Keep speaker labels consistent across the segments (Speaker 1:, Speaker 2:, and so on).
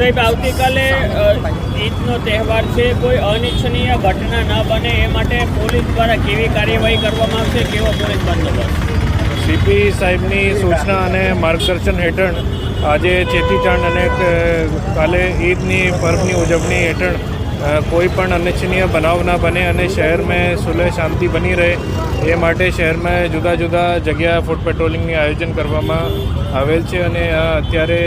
Speaker 1: સાહેબ, આવતીકાલે ઈદનો તહેવાર છે. કોઈ અનિચ્છનીય ઘટના ન બને એ માટે પોલીસ દ્વારા કેવી કાર્યવાહી કરવામાં આવશે, કેવો પોલીસ બંદોબસ્ત?
Speaker 2: સીપી સાહેબની સૂચના અને માર્ગદર્શન હેઠળ આજે ચેતીચાંદ અને કાલે ઈદની પર્વની ઉજવણી હેઠળ કોઈ પણ અનિચ્છનીય બનાવ ના બને અને શહેરમાં સુલહ શાંતિ બની રહે, એ માટે શહેરમાં જુદા જુદા જગ્યા ફૂડ પેટ્રોલિંગની આયોજન કરવામાં આવેલ છે અને અત્યારે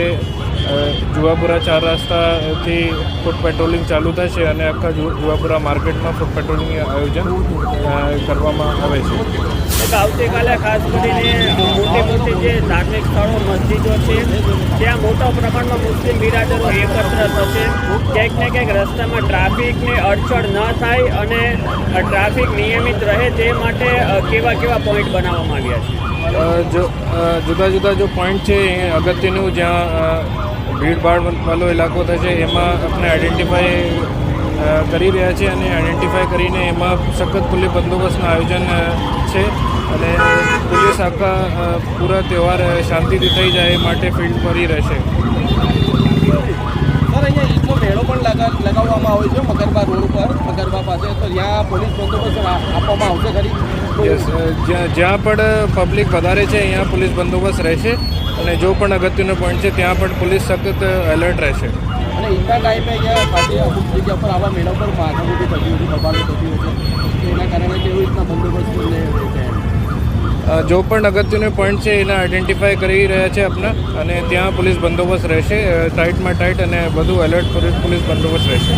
Speaker 2: જુવાપુરા ચાર રસ્તાથી ફૂડ પેટ્રોલિંગ ચાલુ થશે અને આખા જુવાપુરા માર્કેટમાં ફૂડ પેટ્રોલિંગનું આયોજન કરવામાં આવે છે.
Speaker 1: આવતીકાલે ખાસ કરીને મોટી મોટી જે ધાર્મિક સ્થળો, મસ્જિદો છે, ત્યાં મોટા પ્રમાણમાં મુસ્લિમ બિરાદરો એકત્ર થશે. ક્યાંક ને ક્યાંક રસ્તામાં ટ્રાફિકની અડચણ ન થાય અને ટ્રાફિક નિયમિત રહે તે માટે કેવા કેવા પોઈન્ટ બનાવવામાં આવ્યા છે?
Speaker 2: જો જુદા જુદા જો પોઈન્ટ છે, એ અગત્યનું જ્યાં ભીડભાડ વાળો ઇલાકો થશે એમાં આપણે આઈડેન્ટિફાઈ કરી રહ્યા છે અને આઈડેન્ટિફાઈ કરીને એમાં સખત પોલીસ બંદોબસ્તનું આયોજન છે. અને પોલીસ આખા પૂરા તહેવાર શાંતિથી થઈ જાય એ માટે ફિલ્ડ ફરી રહેશે
Speaker 3: સર અહીંયા ઈદનો મેળો પણ લગાવવામાં આવે છે મગરબા રોડ ઉપર મગરબા પાસે. તો ત્યાં પોલીસ બંદોબસ્ત આપવામાં આવશે ખરી.
Speaker 2: જ્યાં જ્યાં પણ પબ્લિક વધારે છે અહીંયા પોલીસ બંદોબસ્ત રહેશે. અને જો પણ અગત્યનો પોઈન્ટ છે ત્યાં પણ પોલીસ સખત એલર્ટ રહેશે.
Speaker 3: અને ઈદના ટાઈમે અહીંયા અમુક જગ્યા પર આવા મેળા પર માથાકૂટી થતી છે દબાણો થતી હતી તો એના કારણે કેવી રીતના બંદોબસ્ત છે
Speaker 2: જો પણ અગત્યનો પોઈન્ટ છે એને આઈડેન્ટિફાય કરી રહ્યા છે આપના અને ત્યાં પોલીસ બંદોબસ્ત રહેશે. ટાઈટમાં ટાઈટ અને બધું એલર્ટ પોલીસ બંદોબસ્ત રહેશે.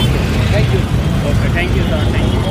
Speaker 3: Okay thank you
Speaker 1: okay thank you sir thank you